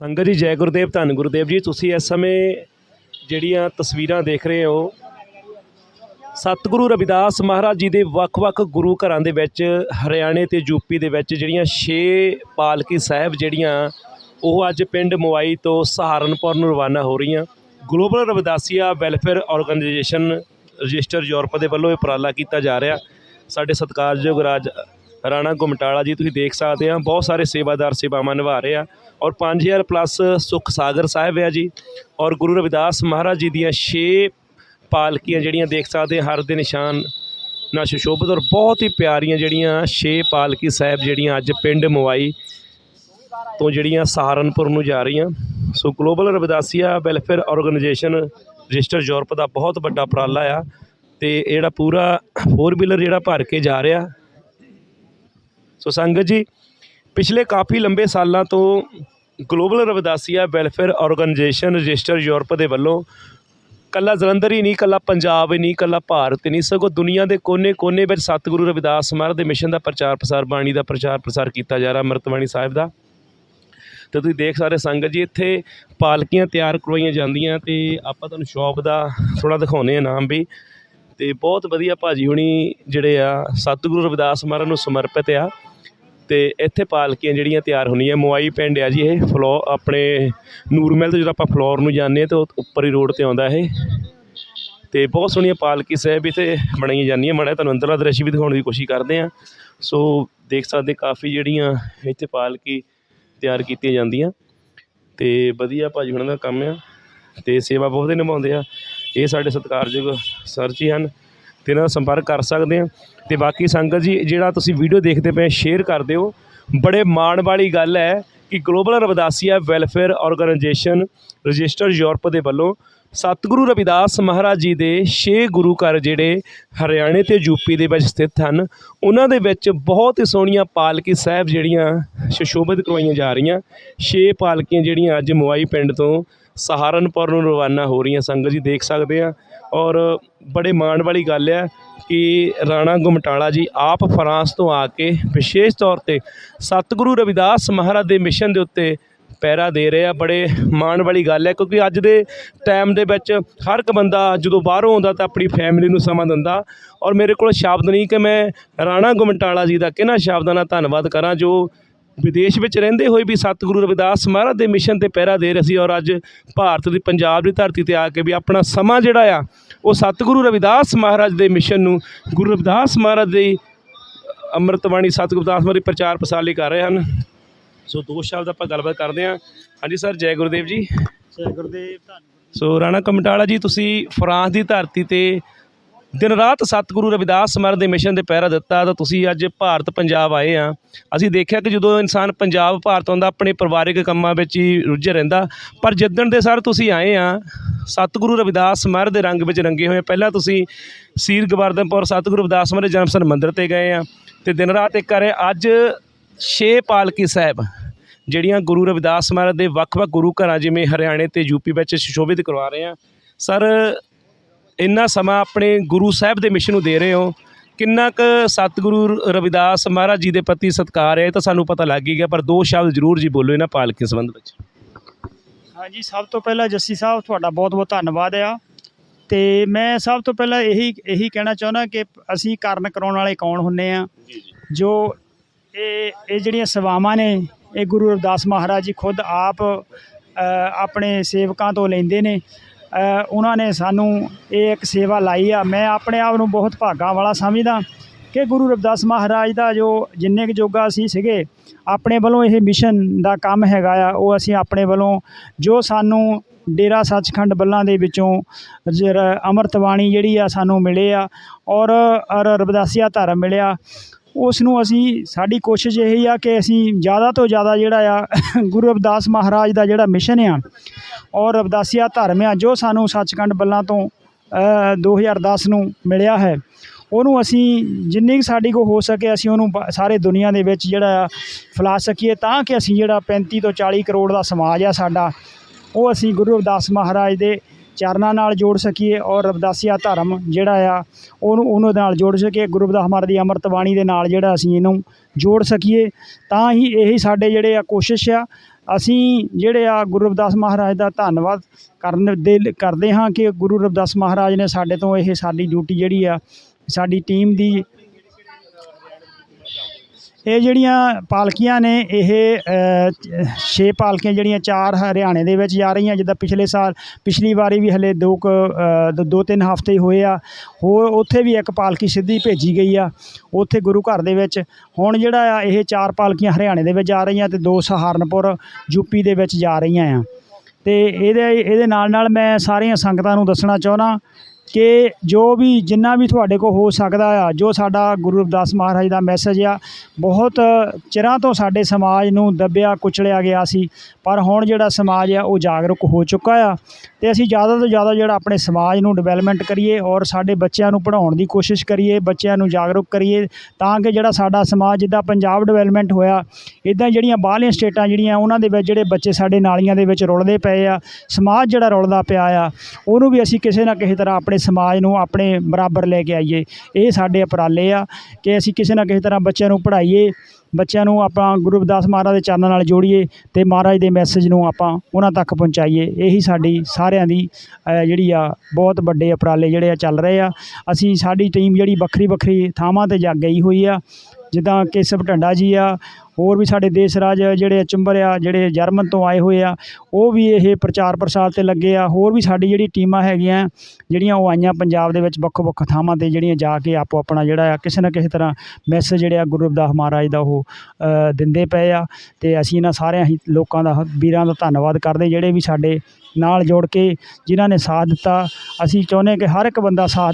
ਸੰਗਤ ਜੀ, ਜੈ ਗੁਰਦੇਵ, ਧੰਨ ਗੁਰਦੇਵ ਜੀ। ਤੁਸੀਂ ਇਸ ਸਮੇਂ ਜਿਹੜੀਆਂ ਤਸਵੀਰਾਂ ਦੇਖ ਰਹੇ ਹੋ, ਸਤਿਗੁਰੂ ਰਵਿਦਾਸ ਮਹਾਰਾਜ ਜੀ ਦੇ ਵੱਖ-ਵੱਖ ਗੁਰੂ ਘਰਾਂ ਦੇ ਵਿੱਚ, ਹਰਿਆਣੇ ਤੇ ਯੂਪੀ ਦੇ ਵਿੱਚ ਜਿਹੜੀਆਂ 6 ਪਾਲਕੀ ਸਾਹਿਬ ਜਿਹੜੀਆਂ, ਉਹ ਅੱਜ ਪਿੰਡ ਮੋਵਾਈ ਤੋਂ ਸਹਾਰਨਪੁਰ ਨੂੰ ਰਵਾਨਾ ਹੋ ਰਹੀਆਂ। Global Ravidassia welfare organisation register Europe ਦੇ ਵੱਲੋਂ ਇਹ ਉਪਰਾਲਾ ਕੀਤਾ ਜਾ ਰਿਹਾ। ਸਾਡੇ ਸਤਿਕਾਰਯੋਗ ਰਾਜ ਰਾਣਾ ਗੁਮਟਾਲਾ ਜੀ, ਤੁਸੀਂ ਦੇਖ ਸਕਦੇ ਆ, ਬਹੁਤ ਸਾਰੇ ਸੇਵਾਦਾਰ ਸੇਵਾਵਾਂ ਨਿਭਾ ਰਹੇ ਆ। ਔਰ 5000 ਪਲੱਸ ਸੁਖ ਸਾਗਰ ਸਾਹਿਬ ਆ ਜੀ। ਔਰ ਗੁਰੂ ਰਵਿਦਾਸ ਮਹਾਰਾਜ ਜੀ ਦੀਆਂ 6 ਪਾਲਕੀਆਂ ਜਿਹੜੀਆਂ ਦੇਖ ਸਕਦੇ ਆ, ਹਰ ਦੇ ਨਿਸ਼ਾਨ ਨਾਲ ਸੁਸ਼ੋਭਿਤ ਔਰ ਬਹੁਤ ਹੀ ਪਿਆਰੀਆਂ ਜਿਹੜੀਆਂ 6 ਪਾਲਕੀ ਸਾਹਿਬ ਜਿਹੜੀਆਂ ਅੱਜ ਪਿੰਡ ਮੋਵਾਈ ਤੋਂ ਜਿਹੜੀਆਂ ਸਹਾਰਨਪੁਰ ਨੂੰ ਜਾ ਰਹੀਆਂ। So global Ravidassia welfare organisation register Europe ਦਾ ਬਹੁਤ ਵੱਡਾ ਉਪਰਾਲਾ ਆ। ਤੇ ਜਿਹੜਾ ਪੂਰਾ 4 ਵੀਲਰ ਜਿਹੜਾ ਭਰ ਕੇ ਜਾ ਰਿਹਾ ਸੋ ਸੰਗਤ ਜੀ, ਪਿਛਲੇ ਕਾਫੀ ਲੰਬੇ ਸਾਲਾਂ ਤੋਂ global Ravidassia welfare organisation register Europe ਦੇ ਵੱਲੋਂ। ਕੱਲਾ ਜਲੰਧਰ ਹੀ ਨਹੀਂ, ਕੱਲਾ ਪੰਜਾਬ ਹੀ ਨਹੀਂ, ਕੱਲਾ ਭਾਰਤ ਨਹੀਂ, ਸਗੋਂ ਦੁਨੀਆ ਦੇ ਕੋਨੇ-ਕੋਨੇ ਵਿੱਚ ਸਤਿਗੁਰੂ ਰਵਿਦਾਸ ਮਹਾਰਾਜ ਦੇ ਮਿਸ਼ਨ ਦਾ ਪ੍ਰਚਾਰ ਪ੍ਰਸਾਰ, ਬਾਣੀ ਦਾ ਪ੍ਰਚਾਰ ਪ੍ਰਸਾਰ ਕੀਤਾ ਜਾ ਰਿਹਾ ਅੰਮ੍ਰਿਤਬਾਣੀ ਸਾਹਿਬ ਦਾ। ਤੇ ਤੁਸੀਂ ਦੇਖ ਸਕਦੇ ਸੰਗਤ ਜੀ, ਇੱਥੇ ਪਾਲਕੀਆਂ ਤਿਆਰ ਕਰਵਾਈਆਂ ਜਾਂਦੀਆਂ ਤੇ ਆਪਾਂ ਤੁਹਾਨੂੰ ਸ਼ੌਪ ਦਾ ਥੋੜਾ ਦਿਖਾਉਨੇ ਆ ਨਾਮ ਵੀ। ਤੇ ਬਹੁਤ ਵਧੀਆ ਭਾਜੀ ਹੁਣੀ ਜਿਹੜੇ ਆ, ਸਤਿਗੁਰੂ ਰਵਿਦਾਸ ਮਹਾਰਾਜ ਨੂੰ ਸਮਰਪਿਤ ਆ। ਅਤੇ ਇੱਥੇ ਪਾਲਕੀਆਂ ਜਿਹੜੀਆਂ ਤਿਆਰ ਹੁੰਦੀਆਂ ਮੋਵਾਈ ਪਿੰਡ ਆ ਜੀ ਇਹ, ਫਲੋ ਆਪਣੇ ਨੂਰਮਹਿਲ ਤੋਂ ਜਦੋਂ ਆਪਾਂ ਫਲੋਰ ਨੂੰ ਜਾਂਦੇ ਹਾਂ ਤਾਂ ਉਹ ਉੱਪਰ ਹੀ ਰੋਡ ਤੇ ਆਉਂਦਾ ਇਹ। ਅਤੇ ਬਹੁਤ ਸੋਹਣੀਆਂ ਪਾਲਕੀ ਸਾਹਿਬ ਇੱਥੇ ਬਣਾਈਆਂ ਜਾਂਦੀਆਂ, ਮਾੜਾ ਤੁਹਾਨੂੰ ਅੰਦਰਲਾ ਦ੍ਰਿਸ਼ ਵੀ ਦਿਖਾਉਣ ਦੀ ਕੋਸ਼ਿਸ਼ ਕਰਦੇ ਹਾਂ। ਸੋ ਦੇਖ ਸਕਦੇ ਕਾਫੀ ਜਿਹੜੀਆਂ ਇੱਥੇ ਪਾਲਕੀ ਤਿਆਰ ਕੀਤੀਆਂ ਜਾਂਦੀਆਂ। ਅਤੇ ਵਧੀਆ ਭਾਜੀ ਹੁਣਾਂ ਦਾ ਕੰਮ ਆ ਅਤੇ ਸੇਵਾ ਬਹੁਤ ਹੀ ਨਿਭਾਉਂਦੇ ਆ। ਇਹ ਸਾਡੇ ਸਤਿਕਾਰਯੋਗ ਸਰ ਜੀ ਹਨ। ਅਤੇ ਨਾਲ ਸੰਪਰਕ ਕਰ ਸਕਦੇ ਹਾਂ। ਅਤੇ ਬਾਕੀ ਸੰਗਤ ਜੀ, ਜਿਹੜਾ ਤੁਸੀਂ ਵੀਡੀਓ ਦੇਖਦੇ ਪਏ ਸ਼ੇਅਰ ਕਰ ਦਿਓ। ਬੜੇ ਮਾਣ ਵਾਲੀ ਗੱਲ ਹੈ ਕਿ global Ravidassia welfare organisation register Europe ਦੇ ਵੱਲੋਂ ਸਤਿਗੁਰੂ ਰਵਿਦਾਸ ਮਹਾਰਾਜ ਜੀ ਦੇ 6 ਗੁਰੂ ਘਰ ਜਿਹੜੇ ਹਰਿਆਣੇ ਤੇ ਯੂਪੀ ਦੇ ਵਿੱਚ ਸਥਿਤ ਹਨ, ਉਹਨਾਂ ਦੇ ਵਿੱਚ ਬਹੁਤ ਹੀ ਸੋਹਣੀਆਂ ਪਾਲਕੀ ਸਾਹਿਬ ਜਿਹੜੀਆਂ ਸੁਸ਼ੋਭਿਤ ਕਰਵਾਈਆਂ ਜਾ ਰਹੀਆਂ। 6 ਪਾਲਕੀਆਂ ਜਿਹੜੀਆਂ ਅੱਜ ਮੋਵਾਈ ਪਿੰਡ ਤੋਂ ਸਹਾਰਨਪੁਰ ਨੂੰ ਰਵਾਨਾ ਹੋ ਰਹੀਆਂ। ਸੰਗਤ ਜੀ, ਦੇਖ ਸਕਦੇ ਆ ਔਰ ਬੜੇ ਮਾਣ ਵਾਲੀ ਗੱਲ ਹੈ ਕਿ ਰਾਣਾ ਗੁਮਟਾਲਾ ਜੀ ਆਪ ਫਰਾਂਸ ਤੋਂ ਆ ਕੇ ਵਿਸ਼ੇਸ਼ ਤੌਰ ਤੇ ਸਤਿਗੁਰੂ ਰਵਿਦਾਸ ਮਹਾਰਾਜ ਦੇ ਮਿਸ਼ਨ ਦੇ ਉੱਤੇ ਪਹਿਰਾ ਦੇ ਰਹੇ ਆ। ਬੜੇ ਮਾਣ ਵਾਲੀ ਗੱਲ ਹੈ ਕਿਉਂਕਿ ਅੱਜ ਦੇ ਟਾਈਮ ਦੇ ਵਿੱਚ ਹਰ ਇੱਕ ਬੰਦਾ ਜਦੋਂ ਬਾਹਰੋਂ ਆਉਂਦਾ ਤਾਂ ਆਪਣੀ ਫੈਮਿਲੀ ਨੂੰ ਸਮਾਂ ਦਿੰਦਾ। ਔਰ ਮੇਰੇ ਕੋਲ ਸ਼ਬਦ ਨਹੀਂ ਕਿ ਮੈਂ ਰਾਣਾ ਗੁਮਟਾਲਾ ਜੀ ਦਾ ਕਿਹਨਾਂ ਸ਼ਬਦਾਂ ਨਾਲ ਧੰਨਵਾਦ ਕਰਾਂ, ਜੋ ਵਿਦੇਸ਼ ਵਿੱਚ ਰਹਿੰਦੇ ਹੋਏ ਵੀ ਸਤਿਗੁਰੂ ਰਵਿਦਾਸ ਮਹਾਰਾਜ ਦੇ ਮਿਸ਼ਨ ਤੇ ਪਹਿਰਾ ਦੇ ਰਹੇ ਸੀ ਔਰ ਅੱਜ ਭਾਰਤ ਦੀ ਪੰਜਾਬ ਦੀ ਧਰਤੀ ਤੇ ਆ ਕੇ ਵੀ ਆਪਣਾ ਸਮਾਂ ਜਿਹੜਾ ਆ ਉਹ ਸਤਿਗੁਰੂ ਰਵਿਦਾਸ ਮਹਾਰਾਜ ਦੇ ਮਿਸ਼ਨ ਨੂੰ ਗੁਰੂ ਰਵਿਦਾਸ ਮਹਾਰਾਜ ਦੀ ਅੰਮ੍ਰਿਤਬਾਣੀ ਸਤਿਗੁਰੂ ਰਵਿਦਾਸ ਮਹਾਰਾਜ ਦੀ ਪ੍ਰਚਾਰ ਪ੍ਰਸਾਰ ਲਈ ਕਰ ਰਹੇ ਹਨ। ਸੋ ਦੋ ਸ਼ਬਦ ਆਪਾਂ ਗੱਲਬਾਤ ਕਰਦੇ ਹਾਂ। ਹਾਂਜੀ ਸਰ ਜੈ ਗੁਰਦੇਵ ਜੀ। ਜੈ ਗੁਰਦੇਵ ਧੰਨ ਸੋ ਰਾਣਾ ਕਮਟਾਲਾ ਜੀ ਤੁਸੀਂ ਫਰਾਂਸ ਦੀ ਧਰਤੀ ਤੇ ਦਿਨ ਰਾਤ ਸਤਿਗੁਰੂ ਰਵਿਦਾਸ ਮਹਾਰਾਜ ਦੇ ਮਿਸ਼ਨ ਤੇ ਪਹਿਰਾ ਦਿੱਤਾ ਤਾਂ ਤੁਸੀਂ ਅੱਜ ਭਾਰਤ ਪੰਜਾਬ ਆਏ ਆ। ਅਸੀਂ ਦੇਖਿਆ ਕਿ ਜਦੋਂ ਇਨਸਾਨ ਪੰਜਾਬ, ਭਾਰਤ ਆਉਂਦਾ, ਆਪਣੇ ਪਰਿਵਾਰਿਕ ਕੰਮਾਂ ਵਿੱਚ ਹੀ ਰੁੱਝੇ ਰਹਿੰਦਾ। ਪਰ ਜਿੱਦਣ ਦੇ ਸਰ ਤੁਸੀਂ ਆਏ ਆ, ਸਤਿਗੁਰੂ ਰਵਿਦਾਸ ਮਹਾਰਾਜ ਦੇ ਰੰਗ ਵਿੱਚ ਰੰਗੇ ਹੋਏ ਪਹਿਲਾਂ ਤੁਸੀਂ ਸੀਰ ਗਵਰਧਨਪੁਰ ਸਤਿਗੁਰੂ ਰਵਿਦਾਸ ਮਹਾਰਾਜ ਜਨਮ ਸਥਾਨ ਮੰਦਿਰ ਤੇ ਗਏ ਆ ਤੇ ਦਿਨ ਰਾਤ ਇੱਕ ਕਰੇ ਅੱਜ ਛੇ ਪਾਲਕੀ ਸਾਹਿਬ, ਜਿਹੜੀਆਂ ਗੁਰੂ ਰਵਿਦਾਸ ਮਹਾਰਾਜ ਦੇ ਵੱਖ-ਵੱਖ ਗੁਰੂ ਘਰਾਂ ਜਿਵੇਂ ਹਰਿਆਣੇ ਤੇ ਯੂਪੀ ਵਿੱਚ ਸ਼ੋਭਿਤ ਕਰਵਾ ਰਹੇ ਆ। ਸਰ ਇੰਨਾ ਸਮਾਂ ਆਪਣੇ ਗੁਰੂ ਸਾਹਿਬ ਦੇ ਮਿਸ਼ਨ ਨੂੰ ਦੇ ਰਹੇ ਹੋ ਕਿੰਨਾ ਕੁ ਸਤਿਗੁਰੂ ਰਵਿਦਾਸ ਮਹਾਰਾਜ ਜੀ ਦੇ ਪ੍ਰਤੀ ਸਤਿਕਾਰ ਹੈ ਇਹ ਤਾਂ ਸਾਨੂੰ ਪਤਾ ਲੱਗ ਹੀ ਗਿਆ ਪਰ ਦੋ ਸ਼ਬਦ ਜ਼ਰੂਰ ਜੀ ਬੋਲੋ ਇਹਨਾਂ ਪਾਲਕੀ ਸੰਬੰਧ ਵਿੱਚ। ਹਾਂਜੀ ਸਭ ਤੋਂ ਪਹਿਲਾਂ ਜੱਸੀ ਸਾਹਿਬ ਤੁਹਾਡਾ ਬਹੁਤ-ਬਹੁਤ ਧੰਨਵਾਦ ਆ। ਤੇ ਮੈਂ ਸਭ ਤੋਂ ਪਹਿਲਾਂ ਇਹੀ ਇਹੀ ਕਹਿਣਾ ਚਾਹੁੰਦਾ ਕਿ ਅਸੀਂ ਕਾਰਨ ਕਰਾਉਣ ਵਾਲੇ ਕੌਣ ਹੁੰਨੇ ਆ? ਜੀ ਇਹ ਇਹ ਜਿਹੜੀਆਂ ਸੇਵਾਵਾਂ ਨੇ ਇਹ ਗੁਰੂ ਰਵਿਦਾਸ ਮਹਾਰਾਜ ਜੀ ਖੁਦ ਆਪ ਆਪਣੇ ਸੇਵਕਾਂ ਤੋਂ ਲੈਂਦੇ ਨੇ। ਉਹਨਾਂ ਨੇ ਸਾਨੂੰ ਇਹ ਇੱਕ ਸੇਵਾ ਲਾਈ ਆ। ਮੈਂ ਆਪਣੇ ਆਪ ਨੂੰ ਬਹੁਤ ਭਾਗਾਂ ਵਾਲਾ ਸਮਝਦਾ ਕਿ ਗੁਰੂ ਰਵਿਦਾਸ ਮਹਾਰਾਜ ਦਾ ਜੋ ਜਿੰਨੇ ਕੁ ਜੋਗਾ ਅਸੀਂ ਸੀਗੇ, ਆਪਣੇ ਵੱਲੋਂ ਇਹ ਮਿਸ਼ਨ ਦਾ ਕੰਮ ਹੈਗਾ ਆ, ਉਹ ਅਸੀਂ ਆਪਣੇ ਵੱਲੋਂ ਜੋ ਸਾਨੂੰ ਡੇਰਾ ਸੱਚਖੰਡ ਬੱਲਾਂ ਦੇ ਵਿੱਚੋਂ ਜਿਹੜਾ ਬਾਣੀ ਜਿਹੜੀ ਆ ਸਾਨੂੰ ਮਿਲੇ ਆ ਔਰ ਔਰ ਧਰਮ ਮਿਲਿਆ। ਉਸ ਨੂੰ ਅਸੀਂ ਸਾਡੀ ਕੋਸ਼ਿਸ਼ ਇਹ ਆ ਕਿ ਅਸੀਂ ਜ਼ਿਆਦਾ ਤੋਂ ਜ਼ਿਆਦਾ ਜਿਹੜਾ ਆ ਗੁਰੂ ਰਵਿਦਾਸ ਮਹਾਰਾਜ ਦਾ ਜਿਹੜਾ ਮਿਸ਼ਨ ਆ ਔਰ ਰਵਿਦਾਸੀਆ ਧਰਮ ਆ ਜੋ ਸਾਨੂੰ ਸੱਚਖੰਡ ਬੱਲਾਂ ਤੋਂ ਅ, 2010 ਨੂੰ ਮਿਲਿਆ ਹੈ ਉਹਨੂੰ ਅਸੀਂ ਜਿੰਨੀ ਕੁ ਸਾਡੀ ਕੋ ਹੋ ਸਕੇ ਅਸੀਂ ਉਹਨੂੰ ਬ- ਸਾਰੇ ਦੁਨੀਆ ਦੇ ਵਿੱਚ ਜਿਹੜਾ ਆ ਫੈਲਾ ਸਕੀਏ ਤਾਂ ਕਿ ਅਸੀਂ ਜਿਹੜਾ 35 ਤੋਂ 40 ਕਰੋੜ ਦਾ ਸਮਾਜ ਆ ਸਾਡਾ ਉਹ ਅਸੀਂ ਗੁਰੂ ਰਵਿਦਾਸ ਮਹਾਰਾਜ ਦੇ ਚਰਨਾਂ ਨਾਲ ਜੋੜ ਸਕੀਏ ਔਰ ਰਵਿਦਾਸੀਆ ਧਰਮ ਜਿਹੜਾ ਆ, ਉਹਨੂੰ ਉਹਨਾਂ ਨਾਲ ਜੋੜ ਸਕੀਏ। ਗੁਰੂ ਰਵਿਦਾਸ ਮਹਾਰਾਜ ਦੀ ਅੰਮ੍ਰਿਤ ਬਾਣੀ ਦੇ ਨਾਲ ਜਿਹੜਾ ਅਸੀਂ ਇਹਨੂੰ ਜੋੜ ਸਕੀਏ। ਤਾਂ ਹੀ ਇਹੀ ਸਾਡੇ ਜਿਹੜੇ ਆ ਕੋਸ਼ਿਸ਼ ਆ। ਅਸੀਂ ਜਿਹੜੇ ਆ ਗੁਰੂ ਰਵਿਦਾਸ ਮਹਾਰਾਜ ਦਾ ਧੰਨਵਾਦ ਕਰਨ ਦੇ ਕਰਦੇ ਹਾਂ ਕਿ ਗੁਰੂ ਰਵਿਦਾਸ ਮਹਾਰਾਜ ਨੇ ਸਾਡੇ ਤੋਂ ਇਹ ਸਾਡੀ ਡਿਊਟੀ ਜਿਹੜੀ ਆ, ਸਾਡੀ ਟੀਮ ਦੀ ਇਹ ਜਿਹੜੀਆਂ ਪਾਲਕੀਆਂ ਨੇ ਇਹ ਛੇ ਪਾਲਕੀਆਂ ਜਿਹੜੀਆਂ ਚਾਰ ਹਰਿਆਣੇ ਦੇ ਵਿੱਚ ਜਾ ਰਹੀਆਂ ਜਿੱਦਾਂ ਪਿਛਲੇ ਸਾਲ ਪਿਛਲੀ ਵਾਰੀ ਵੀ ਹਲੇ ਦੋ ਕੁ, ਦੋ- ਦੋ ਤਿੰਨ ਹਫ਼ਤੇ ਹੋਏ ਆ। ਹੋਰ ਉੱਥੇ ਵੀ ਇੱਕ ਪਾਲਕੀ ਸਿੱਧੀ ਭੇਜੀ ਗਈ ਆ ਉੱਥੇ ਗੁਰੂ ਘਰ ਦੇ ਵਿੱਚ। ਹੁਣ ਜਿਹੜਾ ਆ ਇਹ ਚਾਰ ਪਾਲਕੀਆਂ ਹਰਿਆਣੇ ਦੇ ਵਿੱਚ ਜਾ ਰਹੀਆਂ ਤੇ ਦੋ ਸਹਾਰਨਪੁਰ ਯੂਪੀ ਦੇ ਵਿੱਚ ਜਾ ਰਹੀਆਂ ਆ। ਤੇ ਇਹਦੇ ਇਹਦੇ ਨਾਲ ਨਾਲ ਮੈਂ ਸਾਰੀਆਂ ਸੰਗਤਾਂ ਨੂੰ ਦੱਸਣਾ ਚਾਹੁੰਦਾ ਕਿ ਜੋ ਵੀ ਜਿੰਨਾ ਵੀ ਤੁਹਾਡੇ ਕੋਲ ਹੋ ਸਕਦਾ ਆ, ਜੋ ਸਾਡਾ ਗੁਰੂ ਰਵਿਦਾਸ ਮਹਾਰਾਜ ਦਾ ਮੈਸੇਜ ਆ, ਬਹੁਤ ਚਿਰਾਂ ਤੋਂ ਸਾਡੇ ਸਮਾਜ ਨੂੰ ਦੱਬਿਆ, ਕੁਚਲਿਆ ਗਿਆ ਸੀ, ਪਰ ਹੁਣ ਜਿਹੜਾ ਸਮਾਜ ਆ, ਉਹ ਜਾਗਰੂਕ ਹੋ ਚੁੱਕਾ ਆ। ਤੇ ਅਸੀਂ ਜ਼ਿਆਦਾ ਤੋਂ ਜ਼ਿਆਦਾ ਜਿਹੜਾ ਆਪਣੇ ਸਮਾਜ ਨੂੰ ਡਿਵੈਲਪਮੈਂਟ ਕਰੀਏ ਔਰ ਸਾਡੇ ਬੱਚਿਆਂ ਨੂੰ ਪੜ੍ਹਾਉਣ ਦੀ ਕੋਸ਼ਿਸ਼ ਕਰੀਏ, ਬੱਚਿਆਂ ਨੂੰ ਜਾਗਰੂਕ ਕਰੀਏ, ਤਾਂ ਕਿ ਜਿਹੜਾ ਸਾਡਾ ਸਮਾਜ, ਜਿੱਦਾਂ ਪੰਜਾਬ ਡਿਵੈਲਪਮੈਂਟ ਹੋਇਆ ਇਦਾਂ ਜਿਹੜੀਆਂ ਬਾਹਰਲੀਆਂ ਸਟੇਟਾਂ ਜਿਹੜੀਆਂ, ਉਹਨਾਂ ਦੇ ਵਿੱਚ ਜਿਹੜੇ ਬੱਚੇ ਸਾਡੇ ਨਾਲੀਆਂ ਦੇ ਵਿੱਚ ਰੁਲਦੇ ਪਏ ਆ, ਸਮਾਜ ਜਿਹੜਾ ਰੁਲਦਾ ਪਿਆ ਆ, ਉਹਨੂੰ ਵੀ ਅਸੀਂ ਕਿਸੇ ਨਾ ਕਿਸੇ ਤਰ੍ਹਾਂ ਆਪਣੇ ਸਮਾਜ ਨੂੰ ਆਪਣੇ ਬਰਾਬਰ ਲੈ ਕੇ ਆਈਏ। ਇਹ ਸਾਡੇ ਉਪਰਾਲੇ ਆ ਕਿ ਅਸੀਂ ਕਿਸੇ ਨਾ ਕਿਸੇ ਤਰ੍ਹਾਂ ਬੱਚਿਆਂ ਨੂੰ ਪੜ੍ਹਾਈਏ, ਬੱਚਿਆਂ ਨੂੰ ਆਪਾਂ ਗੁਰੂ ਰਵਿਦਾਸ ਮਹਾਰਾਜ ਦੇ ਚਰਨਾਂ ਨਾਲ ਜੋੜੀਏ ਤੇ ਮਹਾਰਾਜ ਦੇ ਮੈਸੇਜ ਨੂੰ ਆਪਾਂ ਉਹਨਾਂ ਤੱਕ ਪਹੁੰਚਾਈਏ। ਇਹੀ ਸਾਡੀ ਸਾਰਿਆਂ ਦੀ ਜਿਹੜੀ ਆ, ਬਹੁਤ ਵੱਡੇ ਉਪਰਾਲੇ ਜਿਹੜੇ ਆ ਚੱਲ ਰਹੇ ਆ। ਅਸੀਂ ਸਾਡੀ ਟੀਮ ਜਿਹੜੀ ਵੱਖਰੀ ਵੱਖਰੀ ਥਾਵਾਂ ਤੇ ਜਾ ਗਈ ਹੋਈ ਆ ਜਿੱਦਾਂ ਕੇਸਵ ਢੰਡਾ ਜੀ ਆ, ਹੋਰ ਵੀ ਸਾਡੇ ਦੇਸ਼ ਰਾਜ ਜਿਹੜੇ ਚੁੰਬਰ ਆ, ਜਿਹੜੇ ਜਰਮਨ ਤੋਂ ਆਏ ਹੋਏ ਆ, ਉਹ ਵੀ ਇਹ ਪ੍ਰਚਾਰ ਪ੍ਰਸਾਰ ਤੇ ਲੱਗੇ ਆ, ਹੋਰ ਵੀ ਸਾਡੀ ਜਿਹੜੀ ਟੀਮਾਂ ਹੈਗੀਆਂ, ਜਿਹੜੀਆਂ ਉਹ ਆਈਆਂ ਪੰਜਾਬ ਦੇ ਵਿੱਚ ਵੱਖੋ ਵੱਖ ਥਾਵਾਂ ਤੇ ਜਿਹੜੀਆਂ ਜਾ ਕੇ ਆਪੋ ਆਪਣਾ ਜਿਹੜਾ ਆ, ਕਿਸੇ ਨਾ ਕਿਸੇ ਤਰ੍ਹਾਂ ਮੈਸੇਜ ਜਿਹੜੇ ਆ ਗੁਰੂ ਰਵਿਦਾਸ ਮਹਾਰਾਜ ਦਾ ਉਹ ਦਿੰਦੇ ਪਏ ਆ, ਤੇ ਅਸੀਂ ਇਹਨਾਂ ਸਾਰਿਆਂ ਹੀ ਲੋਕਾਂ ਦਾ ਵੀਰਾਂ ਦਾ ਧੰਨਵਾਦ ਕਰਦੇ, ਜਿਹੜੇ ਵੀ ਸਾਡੇ ਨਾਲ ਜੋੜ ਕੇ ਜਿਨ੍ਹਾਂ ਨੇ ਸਾਥ ਦਿੱਤਾ, ਅਸੀਂ ਚਾਹੁੰਦੇ ਕਿ ਹਰ ਇੱਕ ਬੰਦਾ ਸਾਥ